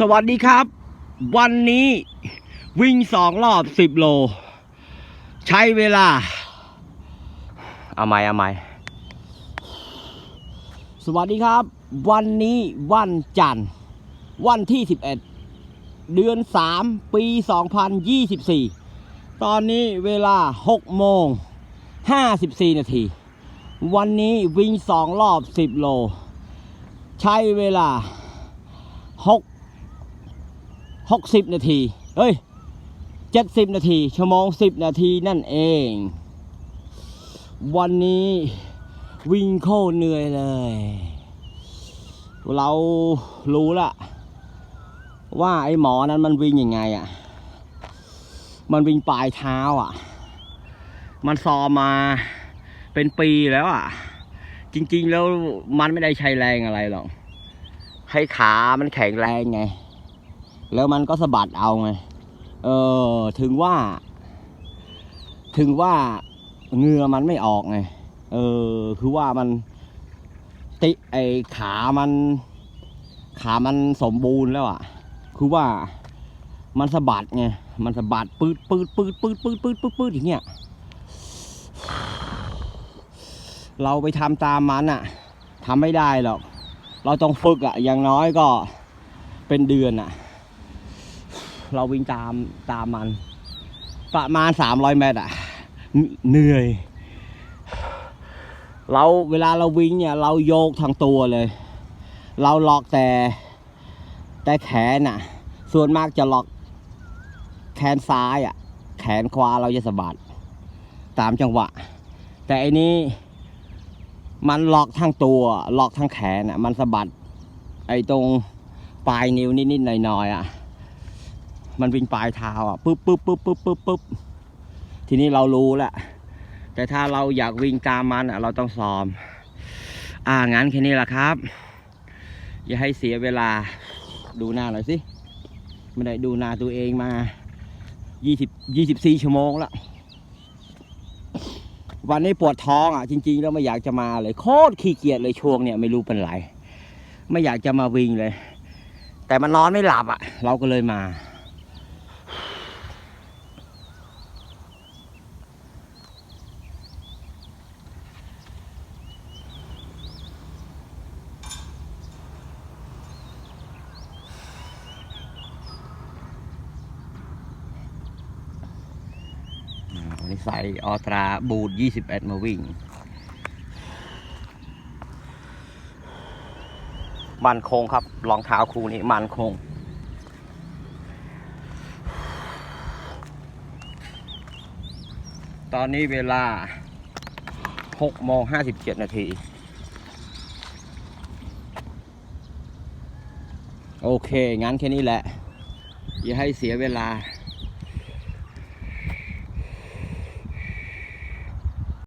สวัสดีครับ วันนี้วิ่งสองรอบสิบโล ใช้เวลา เอาไหมเอาไหมสวัสดีครับ วันนี้วันจันทร์ วันที่11เอ็ดเดือน3ปี2024ตอนนี้เวลา6โมง54นาที วันนี้วิ่งสองรอบ10โล ใช้เวลา 60 นาทีเฮ้ย 70 นาที ชั่วโมง 10 นาทีนั่นเอง วันนี้วิ่งโคตรเหนื่อยเลย เรารู้ละว่าไอ้หมอนั้นมันวิ่งยังไงอะ่ะ มันวิ่งปลายเท้าอะ มันซ้อมมาเป็นปีแล้วอะ จริง ๆ แล้วมันไม่ได้ใช้แรงอะไรหรอก ให้ขามันแข็งแรงไง แล้วมันก็สะบัดเอาไง เออถึงว่า ถึงว่าเงื่อมันไม่ออกไง เออ คือว่ามัน ติไอขามัน ขามันสมบูรณ์แล้วอะ คือว่ามันสะบัดไง มันสะบัดปืดปืดปืดปืดปืดปืดปืดปืดอย่างเงี้ย เราไปทำตามมันอะทำไม่ได้หรอก เราต้องฝึกอะ อย่างน้อยก็เป็นเดือนอะ เราวิ่งตามตามมัน ประมาณสามร้อยเมตรอะเหนื่อย เราเวลาเราวิ่งเนี่ยเราโยกทั้งตัวเลย เราล็อกแต่แต่แขนอะ ส่วนมากจะล็อกแขนซ้ายอะ แขนขวาเราจะสะบัดตามจังหวะ แต่อันนี้มันล็อกทั้งตัวล็อกทั้งแขนอะ มันสะบัดไอ้ตรงปลายนิ้วนิดๆหน่อยๆอะ มันวิ่งปลายเท้าอะปึ๊บปึ๊บปึ๊บปึ๊บปึ๊บปึ๊บทีนี้เรารู้แหละแต่ถ้าเราอยากวิ่งตามมันอะ เราต้องซ้อม อ่างั้นแค่นี้แหละครับ อย่าให้เสียเวลาดูหน้าหน่อยสิไม่ได้ดูหน้าตัวเองมายี่สิบยี่สิบสี่ชั่วโมงล้ววันนี้ปวดท้องอะจริง ๆ แล้วไม่อยากจะมาเลยโคตรขี้เกียจเลยช่วงเนี่ยไม่รู้เป็นไร ไม่อยากจะมาวิ่งเลย แต่มันนอนไม่หลับอะ เราก็เลยมา วันนี้ใส่ออตราบูด21 มาวิ่ง มันคงครับรองเท้าคู่นี้มันคงตอนนี้เวลา6โมง57 นาที โอเค งั้นแค่นี้แหละ อย่าให้เสียเวลา